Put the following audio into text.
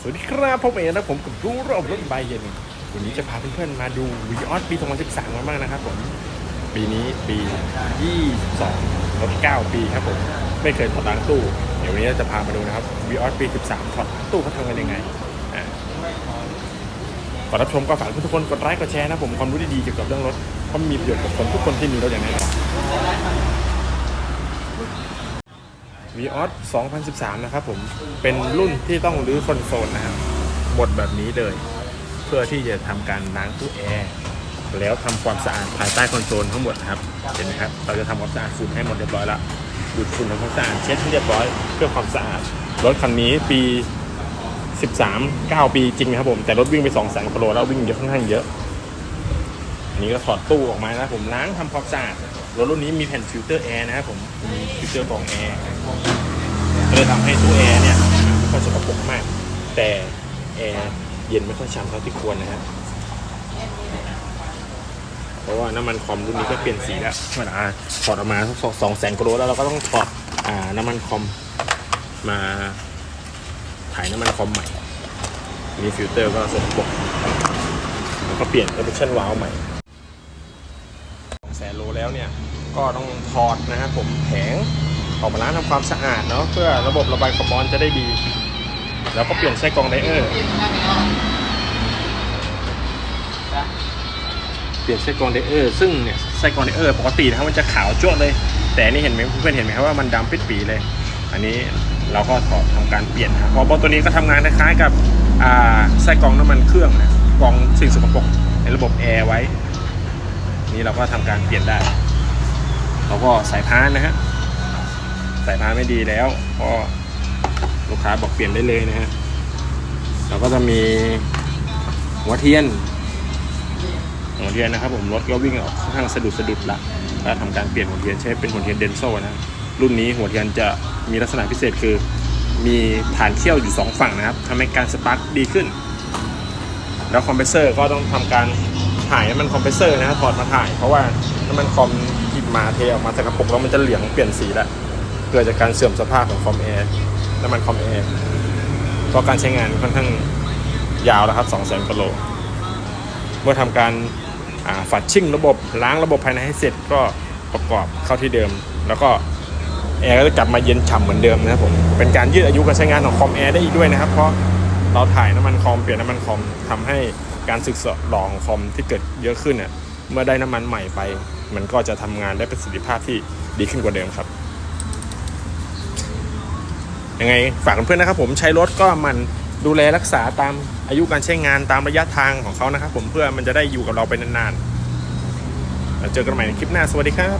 สวัสดีครับผมเองนะผมกับรู้รอบรถใบเย็นวันนี้จะพาเพื่อนๆมาดูวีออสปี 2013กันบ้างนะครับผม ปีนี้ปี 22 รถ 9 ปีครับผม ไม่เคยถอดล้างตู้ เดี๋ยววันนี้เราจะพามาดูนะครับวีออสปี 13 ถอดตู้เขาทำกันยังไงอ่าก่อนรับชมก็ฝากทุกคนกดไลค์กดแชร์นะผมความรู้ดีๆเกี่ยวกับเรื่องรถเพราะมีประโยชน์กับคนทุกคนที่มีรถอย่างแน่นอน v ีออส2013 นะครับผม เป็นรุ่นที่ต้องรื้อคอนโซลนะครับหมดแบบนี้เลย เพื่อที่จะทำการล้างตู้แอร์ แล้วทำความสะอาดภายใต้คอนโซลทั้งหมดนะครับ เห็นไหมครับ เราจะทำความสะอาดฝุ่นให้หมดเรียบร้อยล้วดูดฝุ่นทำความสะอาดเช็ดให้เรียบร้อยเพื่อความสะอาด รถคันนี้ปี 13 9 ปีจริงนะครับผม แต่รถวิ่งไป2 0 0 0 0กิโลแล้ววิ่งเยอะค่อนข้างเยอะ อันนี้ก็ถอดตู้ออกมานะผมล้างทำความสะอาด รถรุ่นนี้มีแผ่นฟิลเตอร์แอร์นะครับผมฟิลเตอร์กรองแอร์ก็เลยทำให้ตู้แอร์เนี่ยไม่ค่อยสกปรกมาก แต่แอร์เย็นไม่ค่อยช้ำเท่าที่ควรนะฮะเพราะว่าน้ำมันคอมรุ่นนี้ก็เปลี่ยนสีแล้วเวลาถอดออกมาสองแสนกิโลแล้วเราก็ต้องถอดอ่าน้ำมันคอมมาถ่ายน้ำมันคอมใหม่ มีฟิลเตอร์ก็สกปรกแล้วก็เปลี่ยน e อ i ชั่นวาล์วใหม่ แสนโลแล้วเนี่ย ก็ต้องถอดนะครับผมแผงออกมาล้างทำความสะอาดเนาะเพื่อระบบระบายความร้อนจะได้ดี แล้วก็เปลี่ยนไส้กรองไดเออร์เปลี่ยนไส้กรองไดเออร์ซึ่งเนี่ยไส้กรองไดเออร์ปกตินะครับมันจะขาวจ้วเลย แต่นี่เห็นไหมเพื่อนเห็นไหมครับว่ามันดำปิดปีเลย อันนี้เราก็ถอดทำการเปลี่ยนนะครับเพราะบอลตัวนี้ก็ทำงานคล้ายๆกับไส้กรองน้ำมันเครื่องนะกรองสิ่งสกปรกในระบบแอร์ไว้ นี่เราก็ทำการเปลี่ยนได้เราก็สายพานนะฮะสายพานไม่ดีแล้วก็ลูกค้าบอกเปลี่ยนได้เลยนะฮะเราก็จะมีหัวเทียนหัวเทียนนะครับผมรถก็วิ่งออกค่อนข้างสะดุดสะดุดละก็ทำการเปลี่ยนหัวเทียนใช้เป็นหัวเทียนเดนโซนะรุ่นนี้หัวเทียนจะมีลักษณะพิเศษคือมีฐานเขี้ยวอยู่สองฝั่งนะครับทำให้การสปาร์คดีขึ้น แล้วคอมเพรสเซอร์ก็ต้องทำการ ถ่ายน้ำมันคอมเพรสเซอร์นะถอดมาถ่ายเพราะว่าน้ำมันคอมที่มาเทออกมาจากกระปุกแล้วมันจะเหลืองเปลี่ยนสีแล้วเกิดจากการเสื่อมสภาพของคอมแอร์น้ำมันคอมแอร์เพราะการใช้งานค่อนข้างยาวแล้วครับ2 0 0 0 0กิโลเมื่อทำการฝัดชิ่งระบบล้างระบบภายในให้เสร็จก็ประกอบเข้าที่เดิม แล้วก็แอร์ก็จะกลับมาเย็นฉ่ำเหมือนเดิมนะครับผมเป็นการยืดอายุการใช้งานของคอมแอร์ได้อีกด้วยนะครับ เพราะเราถ่ายน้ำมันคอมเปลี่ยนน้ำมันคอมทำให้ การสึกหลอของคอมที่เกิดเยอะขึ้นเนี่ยเมื่อได้น้ำมันใหม่ไป มันก็จะทำงานได้ประสิทธิภาพที่ดีขึ้นกว่าเดิมครับ ยังไงฝากเพื่อนๆนะครับ ผมใช้รถก็มันดูแลรักษาตามอายุการใช้งานตามระยะทางของเขานะครับ ผมเพื่อมันจะได้อยู่กับเราไปนานๆเจอกันใหม่ในคลิปหน้าสวัสดีครับ